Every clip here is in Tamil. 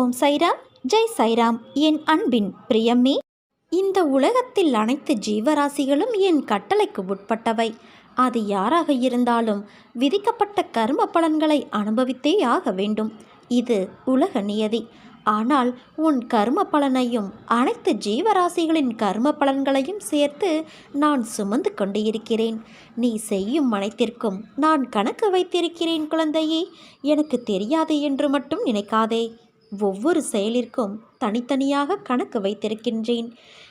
ஓம் சைராம் ஜெய் சைராம். என் அன்பின் பிரியமே இந்த உலகத்தில் அனைத்து ஜீவராசிகளும் என் கட்டளைக்கு உட்பட்டவை. அது யாராக இருந்தாலும் விதிக்கப்பட்ட கர்ம பலன்களை அனுபவித்தே ஆக வேண்டும். இது உலக நியதி. ஆனால் உன் கர்ம பலனையும் அனைத்து ஜீவராசிகளின் கர்ம பலன்களையும் சேர்த்து நான் சுமந்து கொண்டு இருக்கிறேன் நீ செய்யும் அனைத்திற்கும் நான் கணக்கு வைத்திருக்கிறேன் குழந்தையே. எனக்கு தெரியாது என்று மட்டும் நினைக்காதே. ஒவ்வொரு செயலிற்கும் தனித்தனியாக கணக்கு வைத்திருக்கின்றேன்.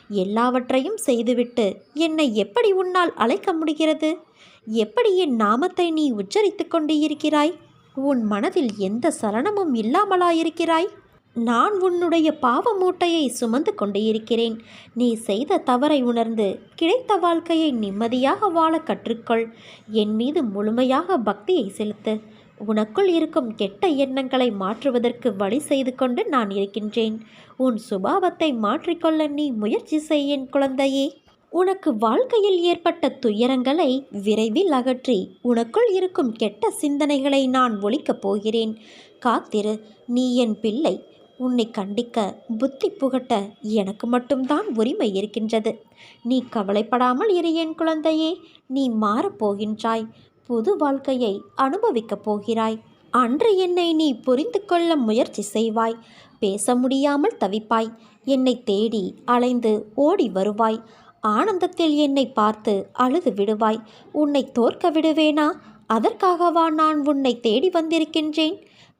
எல்லாவற்றையும் செய்துவிட்டு என்னை எப்படி உன்னால் அழைக்க முடிகிறது? எப்படி என் நாமத்தை நீ உச்சரித்து கொண்டு இருக்கிறாய் உன் மனதில் எந்த சலனமும் இல்லாமலாயிருக்கிறாய்? நான் உன்னுடைய பாவ மூட்டையை சுமந்து கொண்டு இருக்கிறேன் நீ செய்த தவறை உணர்ந்து கிடைத்த வாழ்க்கையை நிம்மதியாக வாழ கற்றுக்கொள். என் மீது முழுமையாக பக்தியை செலுத்து. உனக்குள் இருக்கும் கெட்ட எண்ணங்களை மாற்றுவதற்கு வழி செய்து கொண்டு நான் இருக்கின்றேன். உன் சுபாவத்தை மாற்றிக்கொள்ள நீ முயற்சி செய்யேன் குழந்தையே. உனக்கு வாழ்க்கையில் ஏற்பட்ட துயரங்களை விரைவில் அகற்றி உனக்குள் இருக்கும் கெட்ட சிந்தனைகளை நான் ஒழிக்கப் போகிறேன். காத்திரு நீ என் பிள்ளை. உன்னை கண்டிக்க புத்தி புகட்ட எனக்கு மட்டும்தான் உரிமை இருக்கின்றது. நீ கவலைப்படாமல் இரு என் குழந்தையே. நீ மாறப்போகின்றாய் புது வாழ்க்கையை அனுபவிக்கப் போகிறாய். அன்று என்னை நீ புரிந்து கொள்ள முயற்சி செய்வாய். பேச முடியாமல் தவிப்பாய். என்னை தேடி அலைந்து ஓடி வருவாய். ஆனந்தத்தில் என்னை பார்த்து அழுது விடுவாய். உன்னை தோற்க விடுவேனா? அதற்காகவா நான் உன்னை தேடி வந்திருக்கின்றேன்?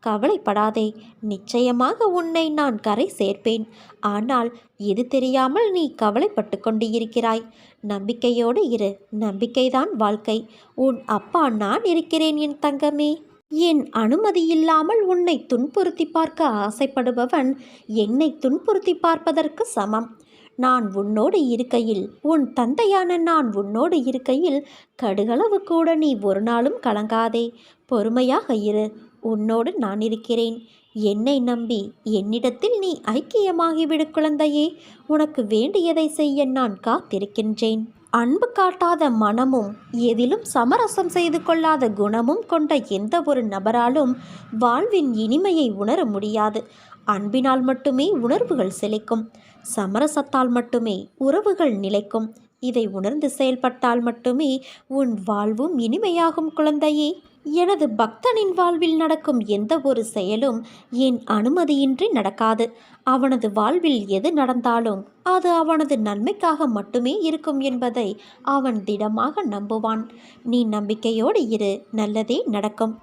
கவலைப்படாதே. நிச்சயமாக உன்னை நான் கரை சேர்ப்பேன். ஆனால் இது தெரியாமல் நீ கவலைப்பட்டு கொண்டு இருக்கிறாய் நம்பிக்கையோடு இரு. நம்பிக்கைதான் வாழ்க்கை. உன் அப்பா நான் இருக்கிறேன் என் தங்கமே. என் அனுமதி இல்லாமல் உன்னை துன்புறுத்தி பார்க்க ஆசைப்படுபவன் என்னை துன்புறுத்தி பார்ப்பதற்கு சமம். நான் உன்னோடு இருக்கையில் உன் தந்தையான நான் உன்னோடு இருக்கையில் கடுகளவு கூட நீ ஒரு நாளும் கலங்காதே. பொறுமையாக இரு. உன்னோடு நான் இருக்கிறேன். என்னை நம்பி என்னிடத்தில் நீ ஐக்கியமாகிவிடு குழந்தையே. உனக்கு வேண்டியதை செய்ய நான் காத்திருக்கின்றேன். அன்பு காட்டாத மனமும் எதிலும் சமரசம் செய்து கொள்ளாத குணமும் கொண்ட எந்த ஒரு நபராலும் வாழ்வின் இனிமையை உணர முடியாது. அன்பினால் மட்டுமே உணர்வுகள் செழிக்கும். சமரசத்தால் மட்டுமே உறவுகள் நிலைக்கும். இதை உணர்ந்து செயல்பட்டால் மட்டுமே உன் வாழ்வும் இனிமையாகும் குழந்தையே. எனது பக்தனின் வாழ்வில் நடக்கும் எந்த ஒரு செயலும் என் அனுமதியின்றி நடக்காது. அவனது வாழ்வில் எது நடந்தாலும் அது அவனது நன்மைக்காக மட்டுமே இருக்கும் என்பதை அவன் திடமாக நம்புவான். நீ நம்பிக்கையோடு இரு நல்லதே நடக்கும்.